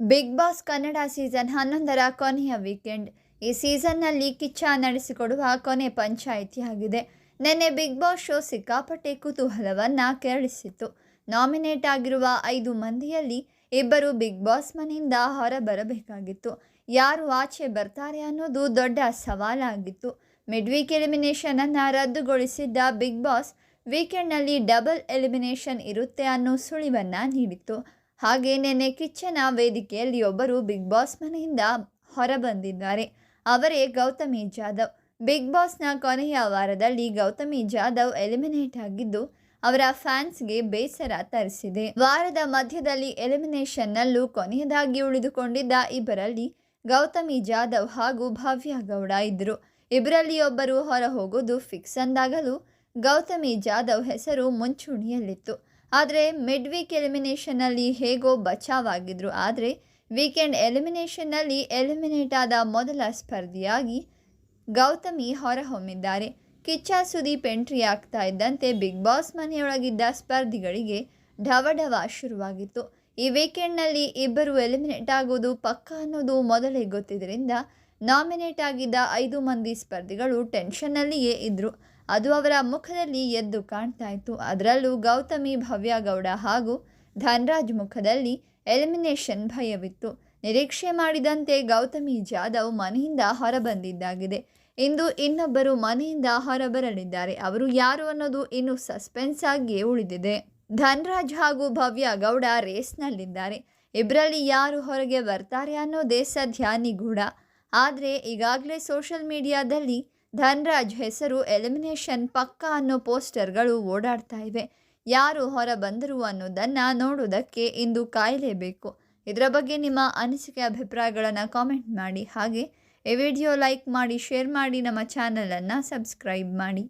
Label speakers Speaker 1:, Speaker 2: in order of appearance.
Speaker 1: Big boss Kannada season ಹನ್ನೊಂದರ ಕೊನೆಯ weekend. ಈ ಸೀಸನ್ನಲ್ಲಿ ಕಿಚ್ಚ ನಡೆಸಿಕೊಡುವ ಕೊನೆ ಪಂಚಾಯಿತಿಯಾಗಿದೆ. ನಿನ್ನೆ ಬಿಗ್ ಬಾಸ್ ಶೋ ಸಿಕ್ಕಾಪಟ್ಟೆ ಕುತೂಹಲವನ್ನು ಕೆರಳಿಸಿತ್ತು. ನಾಮಿನೇಟ್ ಆಗಿರುವ ಐದು ಮಂದಿಯಲ್ಲಿ ಇಬ್ಬರು ಬಿಗ್ ಬಾಸ್ ಮನೆಯಿಂದ ಹೊರಬರಬೇಕಾಗಿತ್ತು. ಯಾರು ಆಚೆ ಬರ್ತಾರೆ ಅನ್ನೋದು ದೊಡ್ಡ ಸವಾಲಾಗಿತ್ತು. ಮಿಡ್ ವೀಕ್ ಎಲಿಮಿನೇಷನನ್ನು ರದ್ದುಗೊಳಿಸಿದ್ದ ಬಿಗ್ ಬಾಸ್ ವೀಕೆಂಡ್ನಲ್ಲಿ ಡಬಲ್ ಎಲಿಮಿನೇಷನ್ ಇರುತ್ತೆ ಅನ್ನೋ ಸುಳಿವನ್ನು ನೀಡಿತ್ತು. ಹಾಗೆ ನಿನ್ನೆ ಕಿಚ್ಚನ ವೇದಿಕೆಯಲ್ಲಿ ಒಬ್ಬರು ಬಿಗ್ ಬಾಸ್ ಮನೆಯಿಂದ ಹೊರಬಂದಿದ್ದಾರೆ. ಅವರೇ ಗೌತಮಿ ಜಾಧವ್. ಬಿಗ್ ಬಾಸ್ನ ಕೊನೆಯ ವಾರದಲ್ಲಿ ಗೌತಮಿ ಜಾಧವ್ ಎಲಿಮಿನೇಟ್ ಆಗಿದ್ದು, ಅವರ ಫ್ಯಾನ್ಸ್ಗೆ ಬೇಸರ ತರಿಸಿದೆ. ವಾರದ ಮಧ್ಯದಲ್ಲಿ ಎಲಿಮಿನೇಷನ್ನಲ್ಲೂ ಕೊನೆಯದಾಗಿ ಉಳಿದುಕೊಂಡಿದ್ದ ಇಬ್ಬರಲ್ಲಿ ಗೌತಮಿ ಜಾಧವ್ ಹಾಗೂ ಭವ್ಯ ಗೌಡ ಇದ್ದರು ಇಬ್ಬರಲ್ಲಿ ಒಬ್ಬರು ಹೊರ ಹೋಗೋದು ಫಿಕ್ಸ್ ಅಂದಾಗಲೂ ಗೌತಮಿ ಜಾಧವ್ ಹೆಸರು ಮುಂಚೂಣಿಯಲ್ಲಿತ್ತು. ಆದರೆ ಮಿಡ್ ವೀಕ್ ಎಲಿಮಿನೇಷನ್ನಲ್ಲಿ ಹೇಗೋ ಬಚಾವಾಗಿದ್ರು. ಆದರೆ ವೀಕೆಂಡ್ ಎಲಿಮಿನೇಷನ್ನಲ್ಲಿ ಎಲಿಮಿನೇಟ್ ಆದ ಮೊದಲ ಸ್ಪರ್ಧಿಯಾಗಿ ಗೌತಮಿ ಹೊರಹೊಮ್ಮಿದ್ದಾರೆ. ಕಿಚ್ಚ ಸುದೀಪ್ ಎಂಟ್ರಿ ಆಗ್ತಾ ಇದ್ದಂತೆ ಬಿಗ್ ಬಾಸ್ ಮನೆಯೊಳಗಿದ್ದ ಸ್ಪರ್ಧಿಗಳಿಗೆ ಢವಢವ ಶುರುವಾಗಿತ್ತು. ಈ ವೀಕೆಂಡ್ನಲ್ಲಿ ಇಬ್ಬರು ಎಲಿಮಿನೇಟ್ ಆಗೋದು ಪಕ್ಕ ಅನ್ನೋದು ಮೊದಲೇ ಗೊತ್ತಿದ್ದರಿಂದ ನಾಮಿನೇಟ್ ಆಗಿದ್ದ ಐದು ಮಂದಿ ಸ್ಪರ್ಧಿಗಳು ಟೆನ್ಷನ್ನಲ್ಲಿಯೇ ಇದ್ದರು ಅದು ಅವರ ಮುಖದಲ್ಲಿ ಎದ್ದು ಕಾಣ್ತಾ ಇತ್ತು ಅದರಲ್ಲೂ ಗೌತಮಿ ಭವ್ಯಗೌಡ ಹಾಗೂ ಧನ್ರಾಜ್ ಮುಖದಲ್ಲಿ ಎಲಿಮಿನೇಷನ್ ಭಯವಿತ್ತು. ನಿರೀಕ್ಷೆ ಮಾಡಿದಂತೆ ಗೌತಮಿ ಜಾಧವ್ ಮನೆಯಿಂದ ಹೊರಬಂದಿದ್ದಾಗಿದೆ. ಇಂದು ಇನ್ನೊಬ್ಬರು ಮನೆಯಿಂದ ಹೊರಬರಲಿದ್ದಾರೆ. ಅವರು ಯಾರು ಅನ್ನೋದು ಇನ್ನೂ ಸಸ್ಪೆನ್ಸ್ ಆಗಿಯೇ ಉಳಿದಿದೆ. ಧನ್ರಾಜ್ ಹಾಗೂ ಭವ್ಯ ಗೌಡ ರೇಸ್ನಲ್ಲಿದ್ದಾರೆ. ಇಬ್ಬರಲ್ಲಿ ಯಾರು ಹೊರಗೆ ಬರ್ತಾರೆ ಅನ್ನೋದೇ ಸದ್ಯ ನಿಗೂಢ. ಆದರೆ ಈಗಾಗಲೇ ಸೋಷಲ್ ಮೀಡಿಯಾದಲ್ಲಿ ಧನ್ರಾಜ್ ಹೆಸರು ಎಲಿಮಿನೇಷನ್ ಪಕ್ಕ ಅನ್ನೋ ಪೋಸ್ಟರ್ಗಳು ಓಡಾಡ್ತಾ ಇವೆ. ಯಾರು ಹೊರ ಬಂದರು ಅನ್ನೋದನ್ನು ನೋಡೋದಕ್ಕೆ ಇಂದು ಕಾಯಲೇಬೇಕು ಇದರ ಬಗ್ಗೆ ನಿಮ್ಮ ಅನಿಸಿಕೆ, ಅಭಿಪ್ರಾಯಗಳನ್ನು ಕಾಮೆಂಟ್ ಮಾಡಿ. ಹಾಗೆ ಈ ವಿಡಿಯೋ ಲೈಕ್ ಮಾಡಿ ಶೇರ್ ಮಾಡಿ, ನಮ್ಮ ಚಾನಲನ್ನು ಸಬ್ಸ್ಕ್ರೈಬ್ ಮಾಡಿ.